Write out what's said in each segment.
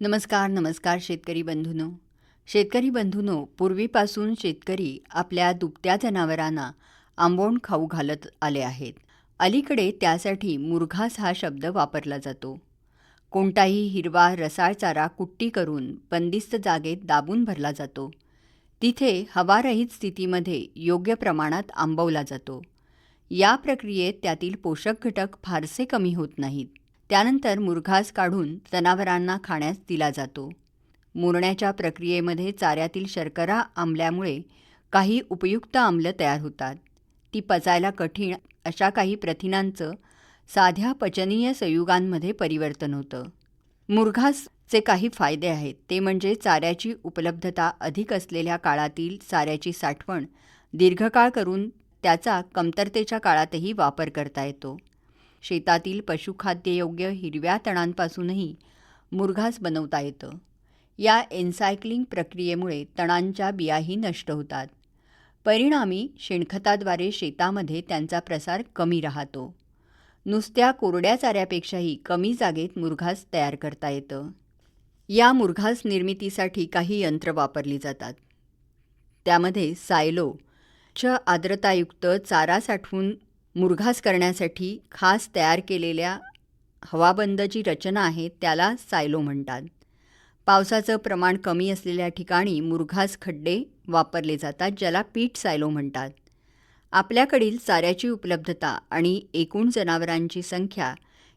नमस्कार नमस्कार शेतकरी बंधूनो. शेतकरी बंधूनो पूर्वीपासून शेतकरी आपल्या दुभत्या जनावरांना आंबोण खाऊ घालत आले आहेत. अलीकडे त्यासाठी मुरघास हा शब्द वापरला जातो. कोणताही हिरवा रसाळ चारा कुट्टी करून बंदिस्त जागेत दाबून भरला जातो. तिथे हवारहित स्थितीमध्ये योग्य प्रमाणात आंबवला जातो. या प्रक्रियेत त्यातील पोषक घटक फारसे कमी होत नाहीत. त्यानंतर मुरघास काढून जनावरांना खाण्यास दिला जातो. मुरण्याच्या प्रक्रियेमध्ये चाऱ्यातील शर्करा आंबल्यामुळे काही उपयुक्त आम्ल तयार होतात. ती पचायला कठीण अशा काही प्रथिनांचं साध्या पचनीय संयुगांमध्ये परिवर्तन होतं. मुरघासचे काही फायदे आहेत. ते म्हणजे चाऱ्याची उपलब्धता अधिक असलेल्या काळातील चाऱ्याची साठवण दीर्घकाळ करून त्याचा कमतरतेच्या काळातही वापर करता येतो. शेतातील पशुखाद्ययोग्य हिरव्या तणांपासूनही मुरघास बनवता येतं. या एन्सायक्लिंग प्रक्रियेमुळे तणांच्या बियाही नष्ट होतात. परिणामी शेणखताद्वारे शेतामध्ये त्यांचा प्रसार कमी राहतो. नुसत्या कोरड्या चाऱ्यापेक्षाही कमी जागेत मुरघास तयार करता येतं. या मुरघास निर्मितीसाठी काही यंत्र वापरली जातात. त्यामध्ये सायलो च आर्द्रतायुक्त चारा साठवून मुरघास करण्यासाठी खास तयार केलेल्या हवाबंद जी रचना आहे त्याला सायलो म्हणतात. पावसाचं प्रमाण कमी असलेल्या ठिकाणी मुरघास खड्डे वापरले जातात ज्याला पीठ सायलो म्हणतात. आपल्याकडील चाऱ्याची उपलब्धता आणि एकूण जनावरांची संख्या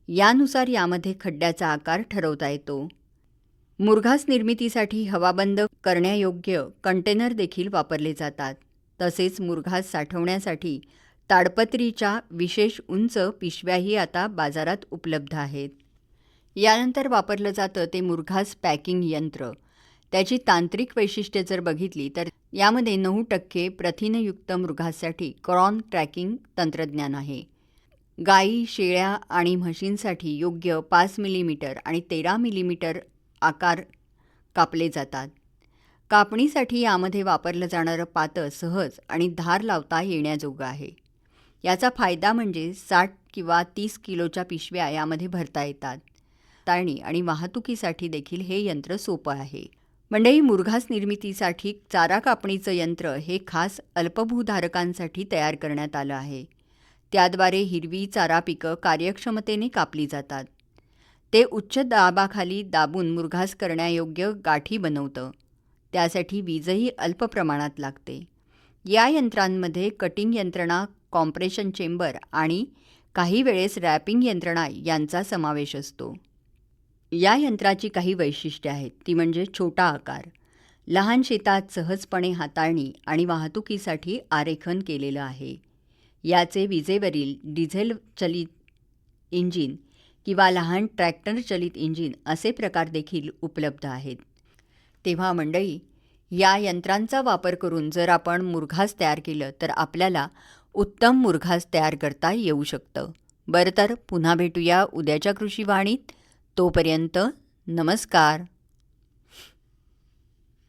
यानुसार यामध्ये खड्ड्याचा आकार ठरवता येतो. मुरघास निर्मितीसाठी हवाबंद करण्यायोग्य कंटेनर देखील वापरले जातात. तसेच मुरघास साठवण्यासाठी ताडपत्रीच्या विशेष उंच पिशव्याही आता बाजारात उपलब्ध आहेत. यानंतर वापरलं जातं ते मुरघास पॅकिंग यंत्र. त्याची तांत्रिक वैशिष्ट्ये जर बघितली तर यामध्ये नऊ टक्के प्रथिनयुक्त मृघासाठी क्रॉन ट्रॅकिंग तंत्रज्ञान आहे. गायी शेळ्या आणि म्हशींसाठी योग्य पाच मिलीमीटर आणि तेरा मिलीमीटर आकार कापले जातात. कापणीसाठी यामध्ये वापरलं जाणारं पातं सहज आणि धार लावता येण्याजोगं आहे. याचा फायदा म्हणजे साठ किंवा तीस किलोच्या पिशव्या यामध्ये भरता येतात. ताळणी आणि वाहतुकीसाठी देखील हे यंत्र सोपं आहे. मंडई मुरघास निर्मितीसाठी चारा कापणीचं यंत्र हे खास अल्पभूधारकांसाठी तयार करण्यात आलं आहे. त्याद्वारे हिरवी चारा पिकं कार्यक्षमतेने कापली जातात. ते उच्च दाबाखाली दाबून मुरघास करण्यायोग्य गाठी बनवतं. त्यासाठी वीजही अल्प प्रमाणात लागते. या यंत्रांमध्ये कटिंग यंत्रणा कॉम्प्रेशन चेंबर आणि काही वेळेस रॅपिंग यंत्रणा यांचा समावेश असतो. या यंत्राची काही वैशिष्ट्ये आहेत. ती म्हणजे छोटा आकार लहान शेतात सहजपणे हाताळणी आणि वाहतुकीसाठी आरेखन केलेलं आहे. याचे विजेवरील डिझेल चलित इंजिन किंवा लहान ट्रॅक्टर चलित इंजिन असे प्रकार देखील उपलब्ध आहेत. तेव्हा मंडळी या यंत्रांचा वापर करून जर आपण मुरघास तयार केलं तर आपल्याला उत्तम मुरघास तयार करता येऊ शकतं. बरं तर पुन्हा भेटूया उद्याच्या कृषीवाणीत तोपर्यंत नमस्कार.